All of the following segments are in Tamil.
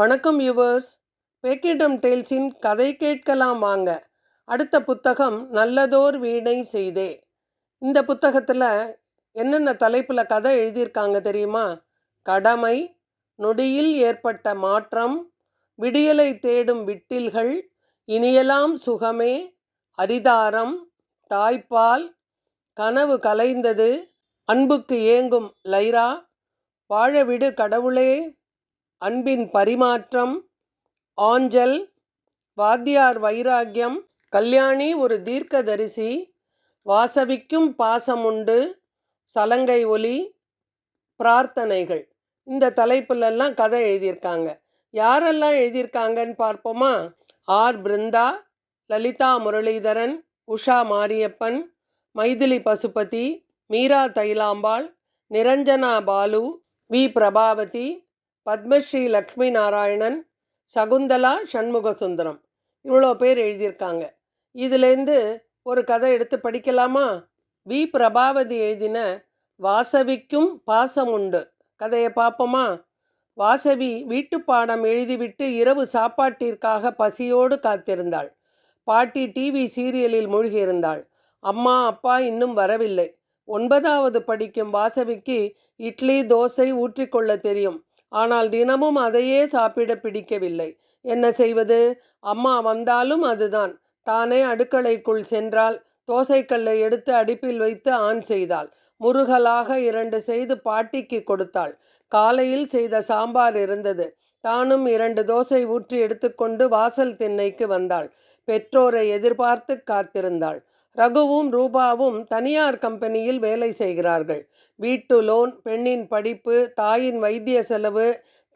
வணக்கம் யுவர்ஸ் பேக்கிடம் டெய்ல்ஸின் கதை கேட்கலாம் வாங்க. அடுத்த புத்தகம் நல்லதோர் வீணை செய்தே. இந்த புத்தகத்தில் என்னென்ன தலைப்பில் கதை எழுதியிருக்காங்க தெரியுமா? கடமை நொடியில் ஏற்பட்ட மாற்றம் விடியலை தேடும் விட்டில்கள் இனியெல்லாம் சுகமே அரிதாரம் தாய்ப்பால் கனவு கலைந்தது அன்புக்கு ஏங்கும் லைரா வாழவிடு கடவுளே. அன்பின் பரிமாற்றம் ஆஞ்சல் வாத்தியார் வைராக்கியம் கல்யாணி ஒரு தீர்க்கதரிசி வாசவிக்கும் பாசமுண்டு சலங்கை ஒலி பிரார்த்தனைகள். இந்த தலைப்புலெல்லாம் கதை எழுதியிருக்காங்க. யாரெல்லாம் எழுதியிருக்காங்கன்னு பார்ப்போமா? ஆர். பிருந்தா லலிதா முரளிதரன் உஷா மாரியப்பன் மைதிலி பசுபதி மீரா தைலாம்பாள் நிரஞ்சனா பாலு வி. பிரபாவதி பத்மஸ்ரீ லக்ஷ்மி நாராயணன் சகுந்தலா சண்முக சுந்தரம் இவ்வளோ பேர் எழுதியிருக்காங்க. இதுலேருந்து ஒரு கதை எடுத்து படிக்கலாமா? வி. பிரபாவதி எழுதின வாசவிக்கும் பாசம் உண்டு. கதையை பார்ப்போமா? வாசவி வீட்டு பாடம் எழுதிவிட்டு இரவு சாப்பாட்டிற்காக பசியோடு காத்திருந்தாள். பாட்டி டிவி சீரியலில் மூழ்கியிருந்தாள். அம்மா அப்பா இன்னும் வரவில்லை. ஒன்பதாவது படிக்கும் வாசவிக்கு இட்லி தோசை ஊற்றிக்கொள்ள தெரியும். ஆனால் தினமும் அதையே சாப்பிட பிடிக்கவில்லை. என்ன செய்வது? அம்மா வந்தாலும் அதுதான். தானே அடுக்களைக்குள் சென்றால் தோசைக்கல்லை எடுத்து அடுப்பில் வைத்து ஆன் செய்தாள். முருகலாக இரண்டு செய்து பாட்டிக்கு கொடுத்தாள். காலையில் செய்த சாம்பார் இருந்தது. தானும் இரண்டு தோசை ஊற்றி எடுத்துக்கொண்டு வாசல் திண்ணைக்கு வந்தாள். பெற்றோரை எதிர்பார்த்து காத்திருந்தாள். ரகுவும் ரூபாவும் தனியார் கம்பெனியில் வேலை செய்கிறார்கள். வீட்டு லோன் பெண்ணின் படிப்பு தாயின் வைத்திய செலவு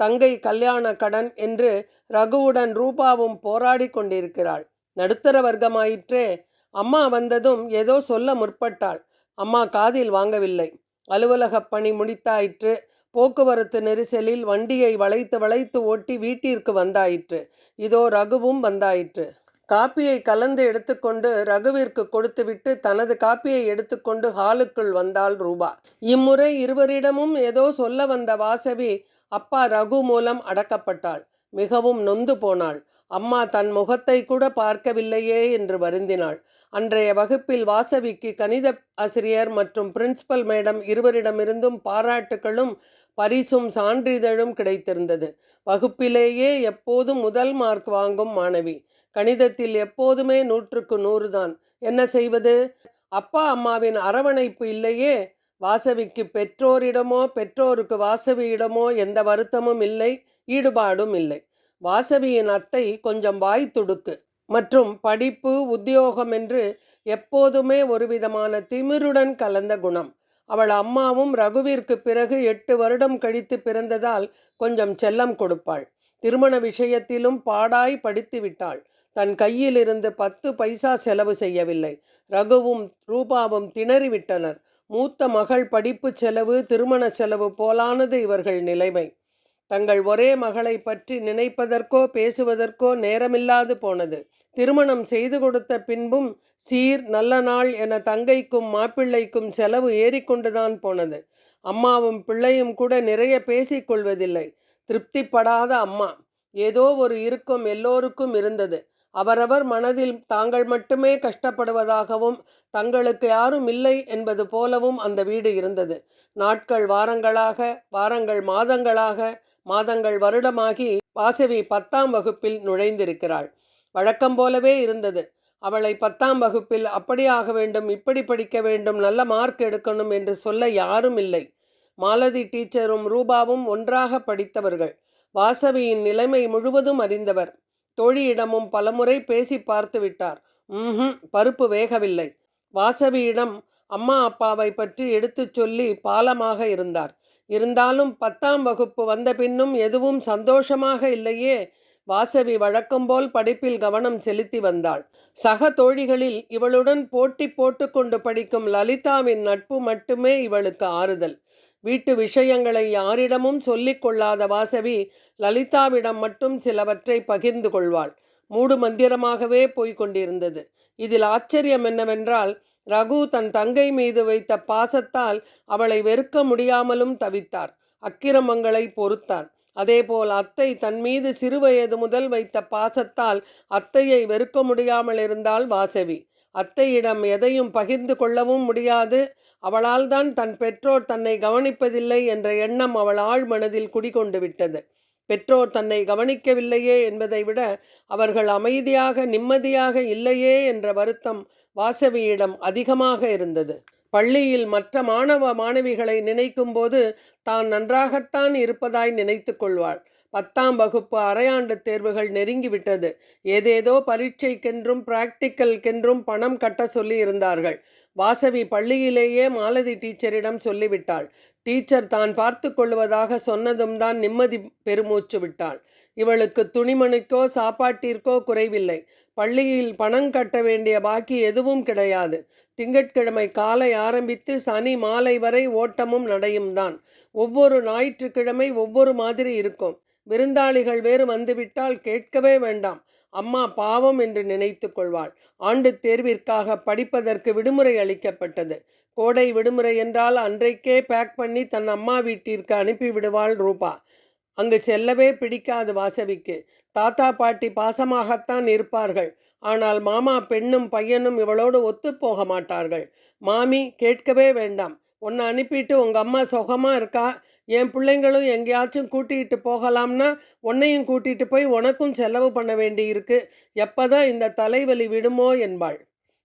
தங்கை கல்யாண கடன் என்று ரகுவுடன் ரூபாவும் போராடி கொண்டிருக்கிறாள். நடுத்தர வர்க்கமாயிற்றே அம்மா வந்ததும் ஏதோ சொல்ல முற்பட்டாள். அம்மா காதில் வாங்கவில்லை. அலுவலக பணி முடித்தாயிற்று. போக்குவரத்து நெரிசலில் வண்டியை வளைத்து வளைத்து ஓட்டி வீட்டிற்கு வந்தாயிற்று. இதோ ரகுவும் வந்தாயிற்று. காப்பியை கலந்து எடுத்துக்கொண்டு ரகுவிற்கு கொடுத்துவிட்டு தனது காப்பியை எடுத்துக்கொண்டு ஹாலுக்குள் வந்தாள் ரூபா. இம்முறை இருவரிடமும் ஏதோ சொல்ல வந்த வாசவி அப்பா ரகு மூலம் அடக்கப்பட்டாள். மிகவும் நொந்து போனாள். அம்மா தன் முகத்தை கூட பார்க்கவில்லையே என்று வருந்தினாள். அன்றைய வகுப்பில் வாசவிக்கு கணித ஆசிரியர் மற்றும் பிரின்சிபல் மேடம் இருவரிடமிருந்தும் பாராட்டுகளும் பரிசும் சான்றிதழும் கிடைத்திருந்தது. வகுப்பிலேயே எப்போதும் முதல் மார்க் வாங்கும் மாணவி. கணிதத்தில் எப்போதுமே நூற்றுக்கு நூறு தான். என்ன செய்வது? அப்பா அம்மாவின் அரவணைப்பு இல்லையே? வாசவிக்கு பெற்றோரிடமோ பெற்றோருக்கு வாசவியிடமோ எந்த வருத்தமும் இல்லை ஈடுபாடும் இல்லை. வாசவியின் அத்தை கொஞ்சம் வாய் துடுக்கு. மற்றும் படிப்பு உத்தியோகம் என்று எப்போதுமே ஒரு விதமான திமிருடன் கலந்த குணம். அவள் அம்மாவும் ரகுவிற்கு பிறகு எட்டு வருடம் கழித்து பிறந்ததால் கொஞ்சம் செல்லம் கொடுப்பாள். திருமண விஷயத்திலும் பாடாய் படித்து விட்டாள் தன் கையிலிருந்து பத்து பைசா செலவு செய்யவில்லை. ரகுவும் ரூபாவும் திணறிவிட்டனர். மூத்த மகள் படிப்பு செலவு திருமண செலவு போலானது இவர்கள் நிலைமை. தங்கள் ஒரே மகளை பற்றி நினைப்பதற்கோ பேசுவதற்கோ நேரமில்லாது போனது. திருமணம் செய்து கொடுத்த பின்பும் சீர் நல்ல நாள் என தங்கைக்கும் மாப்பிள்ளைக்கும் செலவு ஏறிக்கொண்டுதான் போனது. அம்மாவும் பிள்ளையும் கூட நிறைய பேசிக்கொள்வதில்லை திருப்திப்படாத அம்மா. ஏதோ ஒரு இருக்கும் எல்லோருக்கும் இருந்தது. அவரவர் மனதில் தாங்கள் மட்டுமே கஷ்டப்படுவதாகவும் தங்களுக்கு யாரும் இல்லை என்பது போலவும் அந்த வீடு இருந்தது. நாட்கள் வாரங்களாக வாரங்கள் மாதங்களாக மாதங்கள் வருடமாகி வாசவி பத்தாம் வகுப்பில் நுழைந்திருக்கிறாள். வழக்கம் போலவே இருந்தது. அவளை பத்தாம் வகுப்பில் அப்படி ஆக வேண்டும் இப்படி படிக்க வேண்டும் நல்ல மார்க் எடுக்கணும் என்று சொல்ல யாரும் இல்லை. மாலதி டீச்சரும் ரூபாவும் ஒன்றாக படித்தவர்கள். வாசவியின் நிலைமை முழுவதும் அறிந்தவர். தோழியிடமும் பலமுறை பேசி பார்த்து விட்டார். ம் பருப்பு வேகவில்லை. வாசவியிடம் அம்மா அப்பாவை பற்றி எடுத்துச் சொல்லி பாலமாக இருந்தார். இருந்தாலும் பத்தாம் வகுப்பு வந்த பின்னும் எதுவும் சந்தோஷமாக இல்லையே. வாசவி வழக்கம்போல் படிப்பில் கவனம் செலுத்தி வந்தாள். சக தோழிகளில் இவளுடன் போட்டி போட்டுக்கொண்டு படிக்கும் லலிதாவின் நட்பு மட்டுமே இவளுக்கு ஆறுதல். வீட்டு விஷயங்களை யாரிடமும் சொல்லிக் கொள்ளாத வாசவி லலிதாவிடம் மட்டும் சிலவற்றை பகிர்ந்து கொள்வாள். மூடு மந்திரமாகவே போய்கொண்டிருந்தது இதில் ஆச்சரியம் என்னவென்றால் ரகு தன் தங்கை மீது வைத்த பாசத்தால் அவளை வெறுக்க முடியாமலும் தவித்தார். அக்கிரமங்களை பொறுத்தார். அதேபோல் அத்தை தன் மீது சிறுவயது முதல் வைத்த பாசத்தால் அத்தையை வெறுக்க முடியாமல் இருந்தாள் வாசவி. அத்தையிடம் எதையும் பகிர்ந்து கொள்ளவும் முடியாது. அவளால் தான் தன் பெற்றோர் தன்னை கவனிப்பதில்லை என்ற எண்ணம் அவள் ஆழ் மனதில் குடிகொண்டு விட்டது. பெற்றோர் தன்னை கவனிக்கவில்லையே என்பதை விட அவர்கள் அமைதியாக நிம்மதியாக இல்லையே என்ற வருத்தம் வாசவியிடம் அதிகமாக இருந்தது. பள்ளியில் மற்ற மாணவ மாணவிகளை நினைக்கும் போது தான் நன்றாகத்தான் இருப்பதாய் நினைத்து கொள்வாள். பத்தாம் வகுப்பு அரையாண்டு தேர்வுகள் நெருங்கிவிட்டது ஏதேதோ பரீட்சைக்கென்றும் பிராக்டிக்கல்கென்றும் பணம் கட்ட சொல்லி இருந்தார்கள். வாசவி பள்ளியிலேயே மாலதி டீச்சரிடம் சொல்லிவிட்டாள். டீச்சர் தான் பார்த்து கொள்வதாக சொன்னதும் தான் நிம்மதி பெருமூச்சு விட்டாள். இவளுக்கு துணிமணிக்கோ சாப்பாட்டிற்கோ குறைவில்லை. பள்ளியில் பணம் கட்ட வேண்டிய பாக்கி எதுவும் கிடையாது. திங்கட்கிழமை காலை ஆரம்பித்து சனி மாலை வரை ஓட்டமும் நடையும் தான். ஒவ்வொரு ஞாயிற்றுக்கிழமை ஒவ்வொரு மாதிரி இருக்கும். விருந்தாளிகள் வேறு வந்துவிட்டால் கேட்கவே வேண்டாம். அம்மா பாவம் என்று நினைத்து கொள்வாள். ஆண்டு தேர்விற்காக படிப்பதற்கு விடுமுறை அளிக்கப்பட்டது. கோடை விடுமுறை என்றால் அன்றைக்கே பேக் பண்ணி தன் அம்மா வீட்டிற்கு அனுப்பி விடுவாள் ரூபா. அங்கு செல்லவே பிடிக்காது வாசவிக்கு. தாத்தா பாட்டி பாசமாகத்தான் இருப்பார்கள். ஆனால் மாமா பெண்ணும் பையனும் இவளோடு ஒத்து போக மாட்டார்கள். மாமி கேட்கவே வேண்டாம். உன்னை அனுப்பிட்டு உங்கள் அம்மா சுகமாக இருக்கா? என் பிள்ளைங்களும் எங்கேயாச்சும் கூட்டிகிட்டு போகலாம்னா உன்னையும் கூட்டிகிட்டு போய் உனக்கும் செலவு பண்ண வேண்டி எப்போ எப்போதான் இந்த தலைவலி விடுமோ என்பாள்.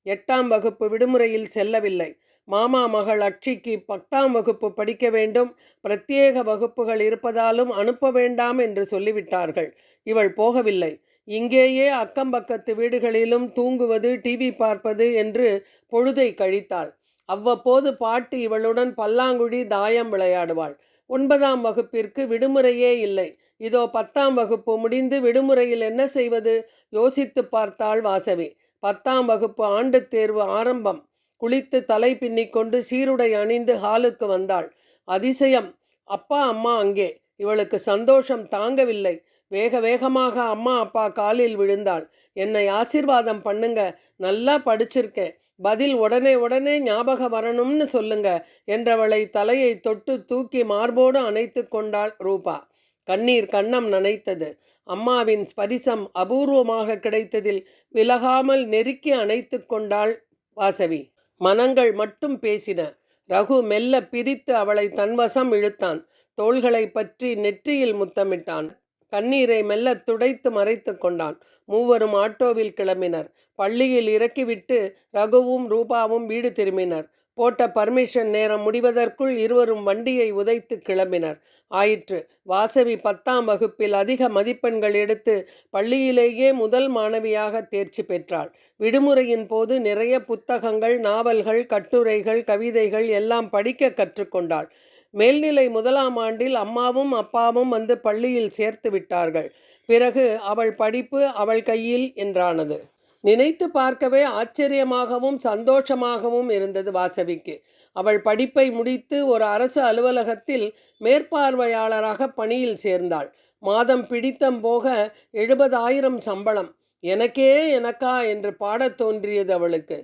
எட்டாம் வகுப்பு விடுமுறையில் செல்லவில்லை. மாமா மகள் அட்சிக்கு பத்தாம் வகுப்பு படிக்க வேண்டும். பிரத்யேக வகுப்புகள் இருப்பதாலும் அனுப்ப வேண்டாம் என்று சொல்லிவிட்டார்கள். இவள் போகவில்லை. இங்கேயே அக்கம் பக்கத்து வீடுகளிலும் தூங்குவது டிவி பார்ப்பது என்று பொழுதை கழித்தாள். அவ்வப்போது பாட்டு இவளுடன் பல்லாங்குழி தாயம் விளையாடுவாள். ஒன்பதாம் வகுப்பிற்கு விடுமுறையே இல்லை. இதோ பத்தாம் வகுப்பு முடிந்து விடுமுறையில் என்ன செய்வது? யோசித்து பார்த்தாள் வாசவி. பத்தாம் வகுப்பு ஆண்டு தேர்வு ஆரம்பம். குளித்து தலை பின்னிக்கொண்டு சீருடை அணிந்து ஹாலுக்கு வந்தாள். அதிசயம்! அப்பா அம்மா அங்கே. இவளுக்கு சந்தோஷம் தாங்கவில்லை. வேக வேகமாக அம்மா அப்பா காலில் விழுந்தாள். என்னை ஆசிர்வாதம் பண்ணுங்க. நல்லா படிச்சிருக்கேன். பதில் உடனே உடனே ஞாபகம் வரணும்னு சொல்லுங்க என்றவளை தலையை தொட்டு தூக்கி மார்போடு அணைத்து கொண்டாள் ரூபா. கண்ணீர் கண்ணம் நனைத்தது. அம்மாவின் ஸ்பரிசம் அபூர்வமாக கிடைத்ததில் விலகாமல் நெருக்கி அணைத்து கொண்டாள் வாசவி. மனங்கள் மட்டும் பேசின. ரகு மெல்ல பிரித்து அவளை தன்வசம் இழுத்தான். தோள்களை பற்றி நெற்றியில் முத்தமிட்டான். கண்ணீரை மெல்ல துடைத்து மறைத்து கொண்டான். மூவரும் ஆட்டோவில் கிளம்பினர். பள்ளியில் இறக்கிவிட்டு ரகுவும் ரூபாவும் வீடு திரும்பினர். போட்ட பர்மிஷன் நேரம் முடிவதற்குள் இருவரும் வண்டியை உதைத்து கிளம்பினர். ஆயிற்று. வாசவி பத்தாம் வகுப்பில் அதிக மதிப்பெண்கள் எடுத்து பள்ளியிலேயே முதல் மாணவியாக தேர்ச்சி பெற்றாள். விடுமுறையின் போது நிறைய புத்தகங்கள் நாவல்கள் கட்டுரைகள் கவிதைகள் எல்லாம் படிக்க கற்றுக்கொண்டாள். மேல்நிலை முதலாம் ஆண்டில் அம்மாவும் அப்பாவும் வந்து பள்ளியில் சேர்த்து விட்டார்கள். பிறகு அவள் படிப்பு அவள் கையில் என்றானது. நினைத்து பார்க்கவே ஆச்சரியமாகவும் சந்தோஷமாகவும் இருந்தது வாசவிக்கு. அவள் படிப்பை முடித்து ஒரு அரசு அலுவலகத்தில் மேற்பார்வையாளராக பணியில் சேர்ந்தாள். மாதம் பிடித்தம் போக எழுபதாயிரம் சம்பளம். எனக்கே எனக்கா என்று பாடத் தோன்றியது அவளுக்கு.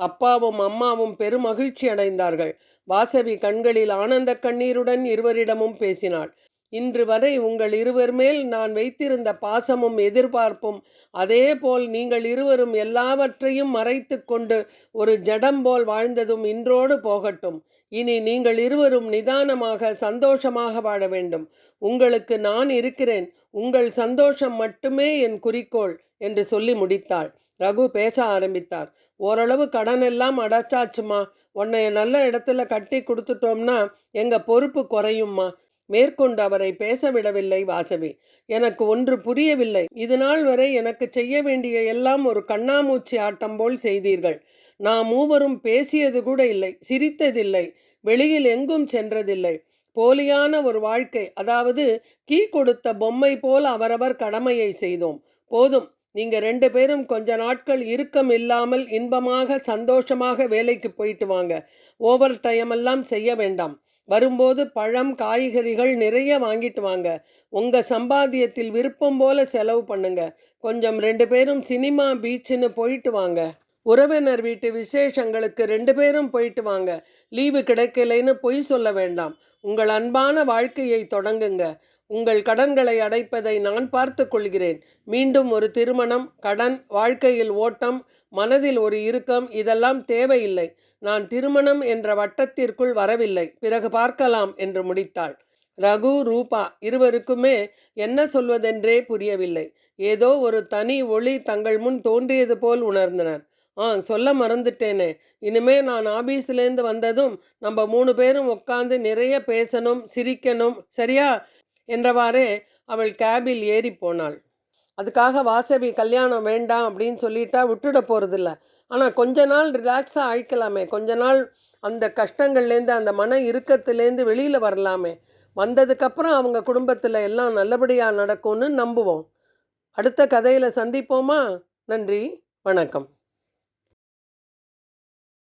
அப்பாவும் அம்மாவும் பெருமகிழ்ச்சி அடைந்தார்கள் வாசவி கண்களில் ஆனந்த கண்ணீருடன் இருவரிடமும் பேசினாள். இன்று வரை உங்கள் இருவர் மேல் நான் வைத்திருந்த பாசமும் எதிர்பார்ப்பும் அதே போல் நீங்கள் இருவரும் எல்லாவற்றையும் மறைத்து கொண்டு ஒரு ஜடம் போல் வாழ்ந்ததும் இன்றோடு போகட்டும். இனி நீங்கள் இருவரும் நிதானமாக சந்தோஷமாக வாழ வேண்டும். உங்களுக்கு நான் இருக்கிறேன். உங்கள் சந்தோஷம் மட்டுமே என் குறிக்கோள் என்று சொல்லி முடித்தாள். ரகு பேச ஆரம்பித்தார். ஓரளவு கடன் எல்லாம் அடைச்சாச்சுமா? உன்னை நல்ல இடத்துல கட்டி கொடுத்துட்டோம்னா எங்கள் பொறுப்பு குறையும்மா? மேற்கொண்டு அவரை பேசவிடவில்லை வாசவி. எனக்கு ஒன்று புரியவில்லை. இது நாள் வரை எனக்கு செய்ய வேண்டிய எல்லாம் ஒரு கண்ணாமூச்சி ஆட்டம் போல் செய்தீர்கள். நாம் மூவரும் பேசியது கூட இல்லை சிரித்ததில்லை வெளியில் எங்கும் சென்றதில்லை. போலியான ஒரு வாழ்க்கை அதாவது கீ கொடுத்த பொம்மை போல் அவரவர் கடமையை செய்தோம். போதும் நீங்க ரெண்டு பேரும் கொஞ்ச நாட்கள் இறுக்கம் இல்லாமல் இன்பமாக சந்தோஷமாக வேலைக்கு போயிட்டு வாங்க. ஓவர் டைம் எல்லாம் செய்ய வேண்டாம். வரும்போது பழம் காய்கறிகள் நிறைய வாங்கிட்டு வாங்க. உங்கள் சம்பாத்தியத்தில் விருப்பம் போல செலவு பண்ணுங்க. கொஞ்சம் ரெண்டு பேரும் சினிமா பீச்சுன்னு போயிட்டு வாங்க. உறவினர் வீட்டு விசேஷங்களுக்கு ரெண்டு பேரும் போயிட்டு வாங்க. லீவு கிடைக்கலைன்னு பொய் சொல்ல வேண்டாம். உங்கள் அன்பான வாழ்க்கையை தொடங்குங்க. உங்கள் கடன்களை அடைப்பதை நான் பார்த்து கொள்கிறேன். மீண்டும் ஒரு திருமணம் கடன் வாழ்க்கையில் ஓட்டம் மனதில் ஒரு இறுக்கம் இதெல்லாம் தேவையில்லை. நான் திருமணம் என்ற வட்டத்திற்குள் வரவில்லை பிறகு பார்க்கலாம் என்று முடித்தாள். ரகு ரூபா இருவருக்குமே என்ன சொல்வதென்றே புரியவில்லை. ஏதோ ஒரு தனி ஒளி தங்கள் முன் தோன்றியது போல் உணர்ந்தனர். ஆ சொல்ல மறந்துட்டேனே. இனிமே நான் ஆபீஸ்லேருந்து வந்ததும் நம்ம மூணு பேரும் உட்காந்து நிறைய பேசணும் சிரிக்கணும் சரியா? என்றவாறே அவள் கேபில் ஏறி போனாள். அதுக்காக வாசவி கல்யாணம் வேண்டாம் அப்படின்னு சொல்லிட்டா விட்டுட போகிறதில்ல ஆனால் கொஞ்ச நாள் ரிலாக்ஸாக ஆயிக்கலாமே. கொஞ்ச நாள் அந்த கஷ்டங்கள்லேருந்து அந்த மன இறுக்கத்துலேருந்து வெளியில் வரலாமே. வந்ததுக்கப்புறம் அவங்க குடும்பத்தில் எல்லாம் நல்லபடியாக நடக்கும்னு நம்புவோம். அடுத்த கதையில் சந்திப்போமா? நன்றி. வணக்கம்.